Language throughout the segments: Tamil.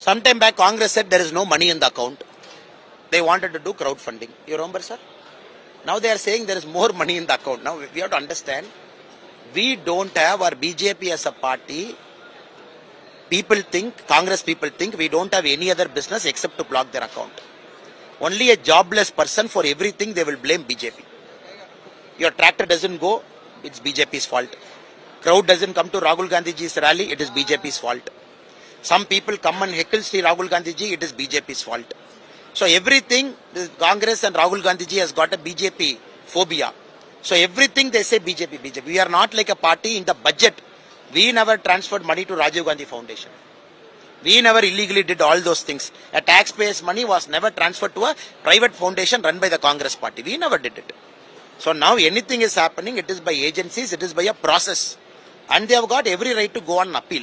Sometime back, Congress said there is no money in the account. They wanted to do crowdfunding. You remember, sir? Now they are saying there is more money in the account. Now we have to understand. We don't have our BJP as a party. People think, Congress people think we don't have any other business except to block their account. Only a jobless person for everything they will blame BJP. Your tractor doesn't go, it's BJP's fault. Crowd doesn't come to Rahul Gandhiji's rally, it is BJP's fault. Some people come and heckle Sri Rahul Gandhiji, it is BJP's fault. So everything, the Congress and Rahul Gandhiji has got a BJP phobia. So everything they say BJP, BJP. We are not like a party in the budget. We never transferred money to Rajiv Gandhi Foundation. We never illegally did all those things. A taxpayer's money was never transferred to a private foundation run by the Congress party. We never did it. So now anything is happening, it is by agencies, it is by a process. And they have got every right to go on appeal.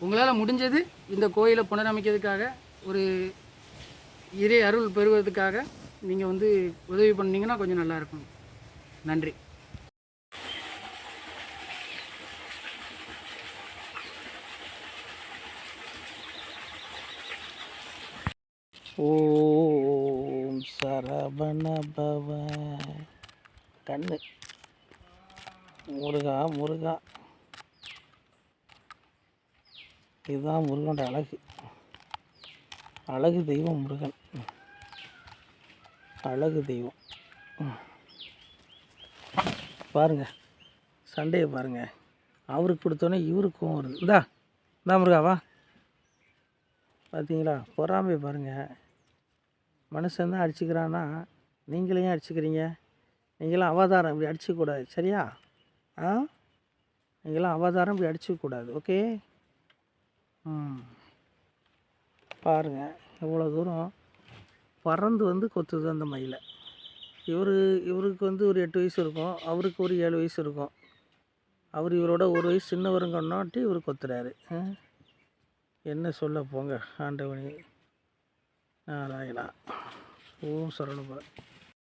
உங்களால் முடிஞ்சது இந்த கோயிலை புனரமைக்கிறதுக்காக ஒரு இறை அருள் பெறுவதற்காக நீங்கள் வந்து உதவி பண்ணிங்கன்னா கொஞ்சம் நல்லாயிருக்கும் நன்றி. ஓம் சரவண பவ. கண்ணு. முருகா முருகா. இதுதான் முருகனோட அழகு. அழகு தெய்வம் முருகன். அழகு தெய்வம். பாருங்க சண்டையை பாருங்க. அவருக்கு கொடுத்தோன்னே இவருக்கும் வருது. இந்தா இந்தா முருகாவா பார்த்தீங்களா பொறாமை பாருங்கள் மனுஷன் தான் அடிச்சுக்கிறான்னா நீங்களே அடிச்சுக்கிறீங்க? நீங்களாம் அவதாரம் இப்படி அடிச்சுக்கூடாது சரியா? ஆ? நீங்களாம் அவதாரம் இப்படி அடிச்சுக்கூடாது ஓகே? பாருங்கள் எவ்வளோ தூரம் பறந்து வந்து கொத்துது அந்த மயிலை. இவர் இவருக்கு வந்து ஒரு எட்டு வயசு இருக்கும் அவருக்கு ஒரு ஏழு வயசு இருக்கும். அவர் இவரோட ஒரு வயசு சின்னவருங்கன்னாட்டி இவர் கொத்துறாரு. என்ன சொல்ல போங்க ஆண்டவனி. நாராயணா. ஓம் சரணபா